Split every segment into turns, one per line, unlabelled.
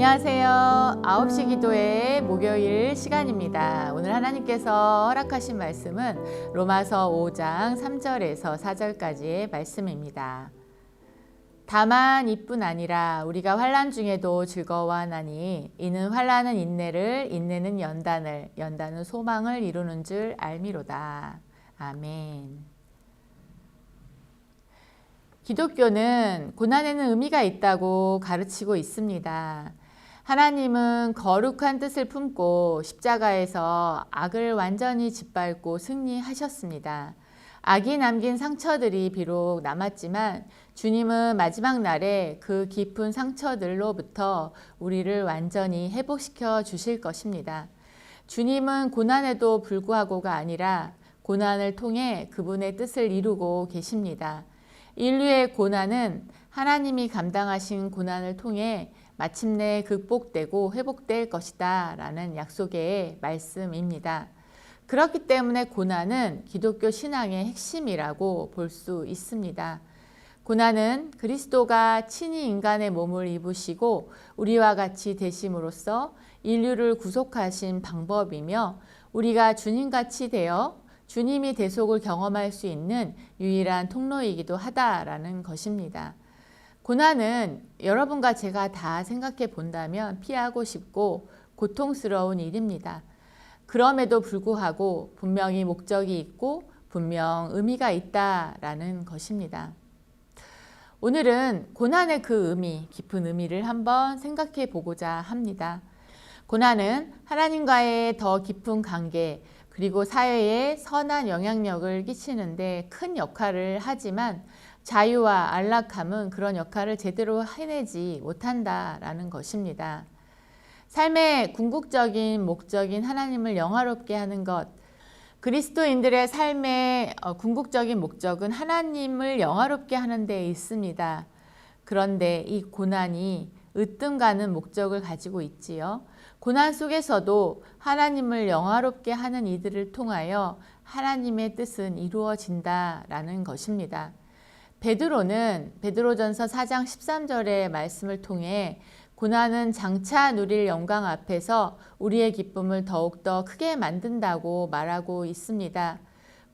안녕하세요. 9시 기도의 목요일 시간입니다. 오늘 하나님께서 허락하신 말씀은 로마서 5장 3절에서 4절까지의 말씀입니다. 다만 이뿐 아니라 우리가 환란 중에도 즐거워하나니 이는 환란은 인내를 인내는 연단을 연단은 소망을 이루는 줄 알미로다. 아멘. 기독교는 고난에는 의미가 있다고 가르치고 있습니다. 하나님은 거룩한 뜻을 품고 십자가에서 악을 완전히 짓밟고 승리하셨습니다. 악이 남긴 상처들이 비록 남았지만 주님은 마지막 날에 그 깊은 상처들로부터 우리를 완전히 회복시켜 주실 것입니다. 주님은 고난에도 불구하고가 아니라 고난을 통해 그분의 뜻을 이루고 계십니다. 인류의 고난은 하나님이 감당하신 고난을 통해 마침내 극복되고 회복될 것이다 라는 약속의 말씀입니다. 그렇기 때문에 고난은 기독교 신앙의 핵심이라고 볼 수 있습니다. 고난은 그리스도가 친히 인간의 몸을 입으시고 우리와 같이 되심으로써 인류를 구속하신 방법이며 우리가 주님같이 되어 주님이 대속을 경험할 수 있는 유일한 통로이기도 하다라는 것입니다. 고난은 여러분과 제가 다 생각해 본다면 피하고 싶고 고통스러운 일입니다. 그럼에도 불구하고 분명히 목적이 있고 분명 의미가 있다라는 것입니다. 오늘은 고난의 그 의미, 깊은 의미를 한번 생각해 보고자 합니다. 고난은 하나님과의 더 깊은 관계, 그리고 사회에 선한 영향력을 끼치는데 큰 역할을 하지만 자유와 안락함은 그런 역할을 제대로 해내지 못한다라는 것입니다. 삶의 궁극적인 목적인 하나님을 영화롭게 하는 것, 그리스도인들의 삶의 어, 궁극적인 목적은 하나님을 영화롭게 하는 데 있습니다. 그런데 이 고난이 으뜸 가는 목적을 가지고 있지요. 고난 속에서도 하나님을 영화롭게 하는 이들을 통하여 하나님의 뜻은 이루어진다라는 것입니다. 베드로는 베드로전서 4장 13절의 말씀을 통해 고난은 장차 누릴 영광 앞에서 우리의 기쁨을 더욱더 크게 만든다고 말하고 있습니다.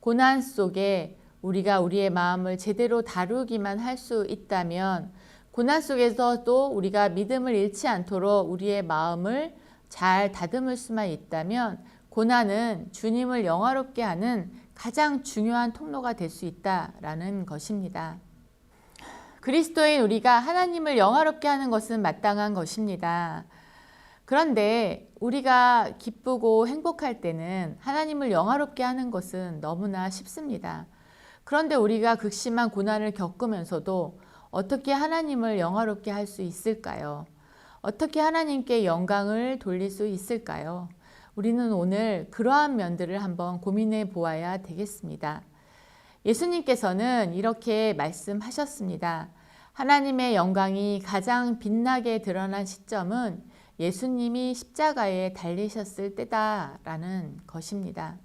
고난 속에 우리가 우리의 마음을 제대로 다루기만 할 수 있다면 고난 속에서도 우리가 믿음을 잃지 않도록 우리의 마음을 잘 다듬을 수만 있다면 고난은 주님을 영화롭게 하는 가장 중요한 통로가 될 수 있다라는 것입니다. 그리스도인 우리가 하나님을 영화롭게 하는 것은 마땅한 것입니다. 그런데 우리가 기쁘고 행복할 때는 하나님을 영화롭게 하는 것은 너무나 쉽습니다. 그런데 우리가 극심한 고난을 겪으면서도 어떻게 하나님을 영화롭게 할 수 있을까요? 어떻게 하나님께 영광을 돌릴 수 있을까요? 우리는 오늘 그러한 면들을 한번 고민해 보아야 되겠습니다. 예수님께서는 이렇게 말씀하셨습니다. 하나님의 영광이 가장 빛나게 드러난 시점은 예수님이 십자가에 달리셨을 때다라는 것입니다.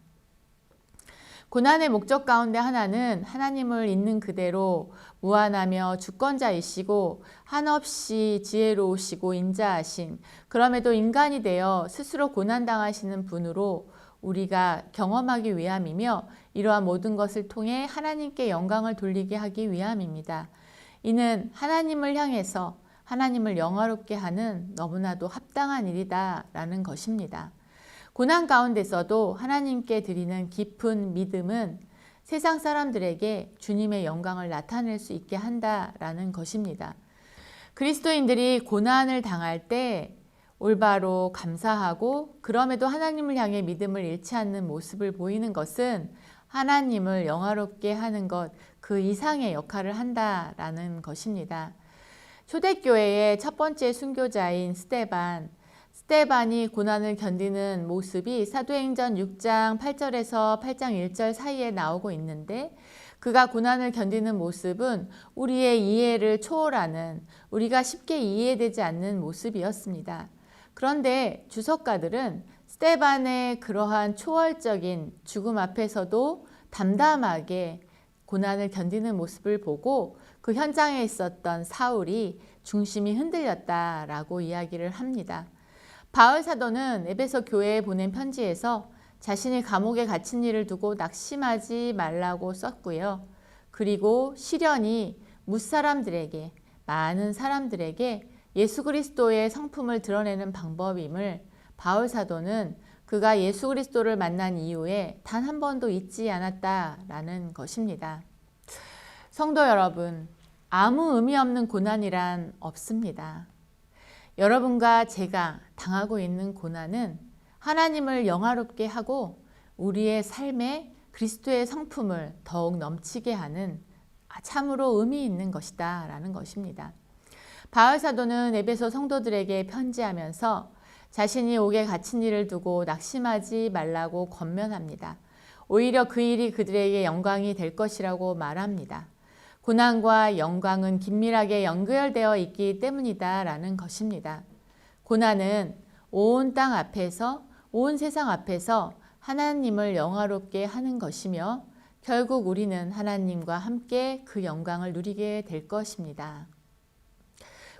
고난의 목적 가운데 하나는 하나님을 있는 그대로 무한하며 주권자이시고 한없이 지혜로우시고 인자하신 그럼에도 인간이 되어 스스로 고난당하시는 분으로 우리가 경험하기 위함이며 이러한 모든 것을 통해 하나님께 영광을 돌리게 하기 위함입니다. 이는 하나님을 향해서 하나님을 영화롭게 하는 너무나도 합당한 일이다 라는 것입니다. 고난 가운데서도 하나님께 드리는 깊은 믿음은 세상 사람들에게 주님의 영광을 나타낼 수 있게 한다라는 것입니다. 그리스도인들이 고난을 당할 때 올바로 감사하고 그럼에도 하나님을 향해 믿음을 잃지 않는 모습을 보이는 것은 하나님을 영화롭게 하는 것 그 이상의 역할을 한다라는 것입니다. 초대교회의 첫 번째 순교자인 스테반 스테반이 고난을 견디는 모습이 사도행전 6장 8절에서 8장 1절 사이에 나오고 있는데 그가 고난을 견디는 모습은 우리의 이해를 초월하는 우리가 쉽게 이해되지 않는 모습이었습니다. 그런데 주석가들은 스테반의 그러한 초월적인 죽음 앞에서도 담담하게 고난을 견디는 모습을 보고 그 현장에 있었던 사울이 중심이 흔들렸다라고 이야기를 합니다. 바울 사도는 에베소 교회에 보낸 편지에서 자신이 감옥에 갇힌 일을 두고 낙심하지 말라고 썼고요. 그리고 시련이 무사람들에게 많은 사람들에게 예수 그리스도의 성품을 드러내는 방법임을 바울 사도는 그가 예수 그리스도를 만난 이후에 단 한 번도 잊지 않았다라는 것입니다. 성도 여러분, 아무 의미 없는 고난이란 없습니다. 여러분과 제가 당하고 있는 고난은 하나님을 영화롭게 하고 우리의 삶에 그리스도의 성품을 더욱 넘치게 하는 참으로 의미 있는 것이다 라는 것입니다. 바울 사도는 에베소 성도들에게 편지하면서 자신이 옥에 갇힌 일을 두고 낙심하지 말라고 권면합니다. 오히려 그 일이 그들에게 영광이 될 것이라고 말합니다. 고난과 영광은 긴밀하게 연결되어 있기 때문이다 라는 것입니다. 고난은 온 땅 앞에서, 온 세상 앞에서 하나님을 영화롭게 하는 것이며 결국 우리는 하나님과 함께 그 영광을 누리게 될 것입니다.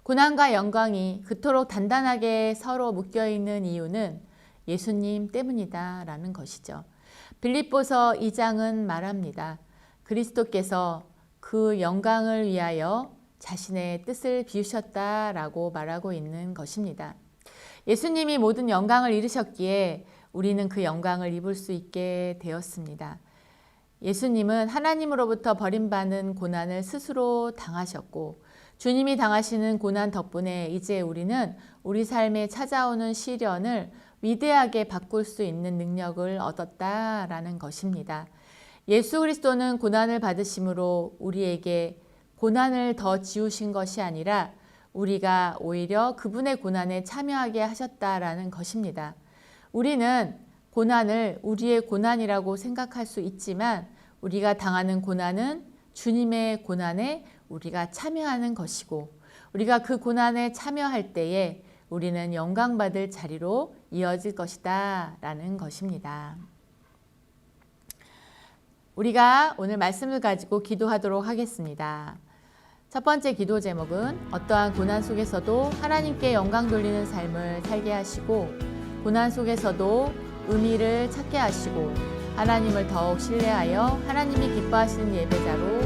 고난과 영광이 그토록 단단하게 서로 묶여 있는 이유는 예수님 때문이다 라는 것이죠. 빌립보서 2장은 말합니다. 그리스도께서 그 영광을 위하여 자신의 뜻을 비우셨다라고 말하고 있는 것입니다. 예수님이 모든 영광을 이루셨기에 우리는 그 영광을 입을 수 있게 되었습니다. 예수님은 하나님으로부터 버림받는 고난을 스스로 당하셨고 주님이 당하시는 고난 덕분에 이제 우리는 우리 삶에 찾아오는 시련을 위대하게 바꿀 수 있는 능력을 얻었다라는 것입니다. 예수 그리스도는 고난을 받으심으로 우리에게 고난을 더 지우신 것이 아니라 우리가 오히려 그분의 고난에 참여하게 하셨다라는 것입니다. 우리는 고난을 우리의 고난이라고 생각할 수 있지만 우리가 당하는 고난은 주님의 고난에 우리가 참여하는 것이고 우리가 그 고난에 참여할 때에 우리는 영광받을 자리로 이어질 것이다 라는 것입니다. 우리가 오늘 말씀을 가지고 기도하도록 하겠습니다. 첫 번째 기도 제목은 어떠한 고난 속에서도 하나님께 영광 돌리는 삶을 살게 하시고 고난 속에서도 의미를 찾게 하시고 하나님을 더욱 신뢰하여 하나님이 기뻐하시는 예배자로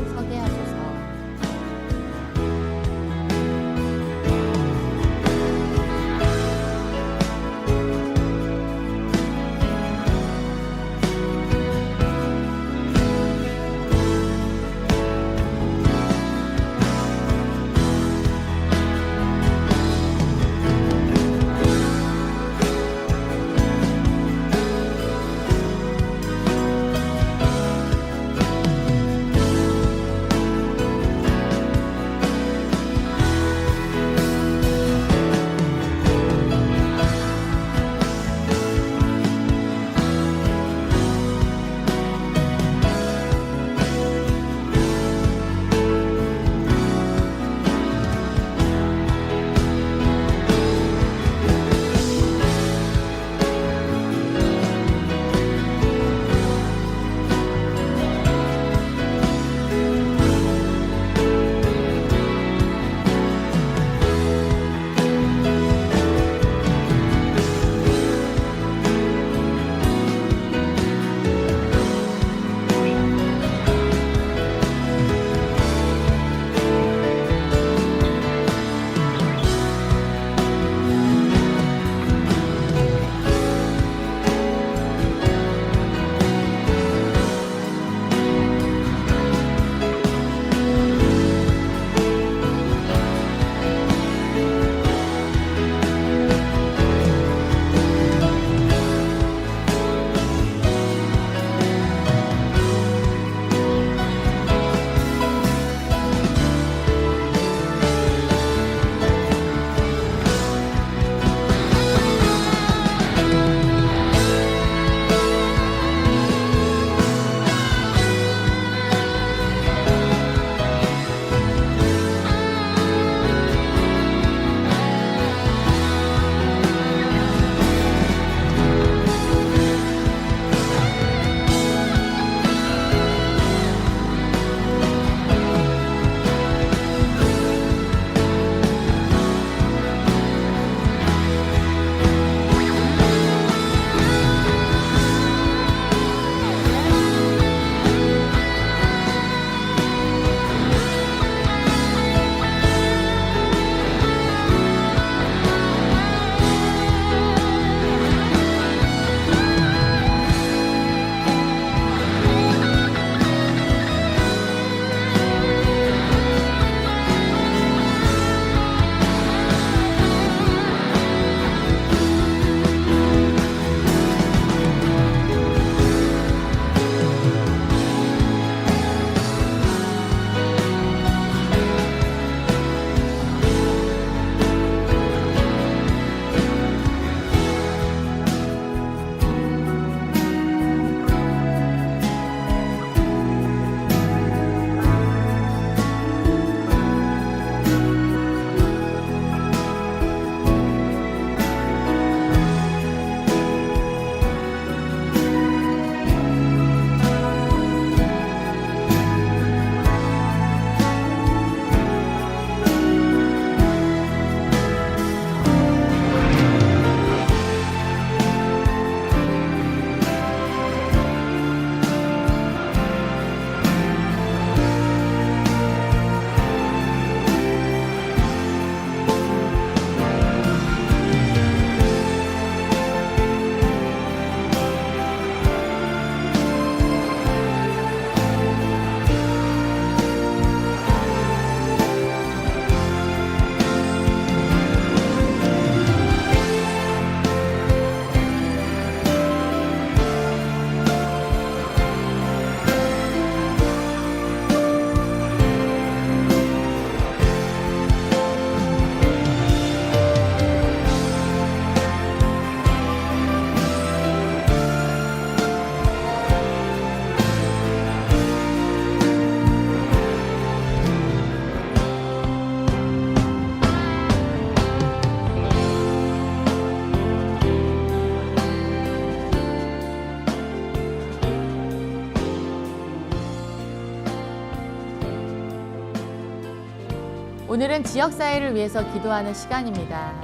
오늘은 지역사회를 위해서 기도하는 시간입니다.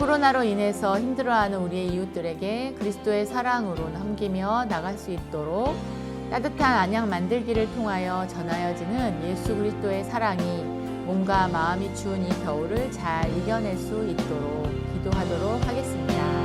코로나로 인해서 힘들어하는 우리의 이웃들에게 그리스도의 사랑으로 넘기며 나갈 수 있도록 따뜻한 안약 만들기를 통하여 전하여지는 예수 그리스도의 사랑이 몸과 마음이 추운 이 겨울을 잘 이겨낼 수 있도록 기도하도록 하겠습니다.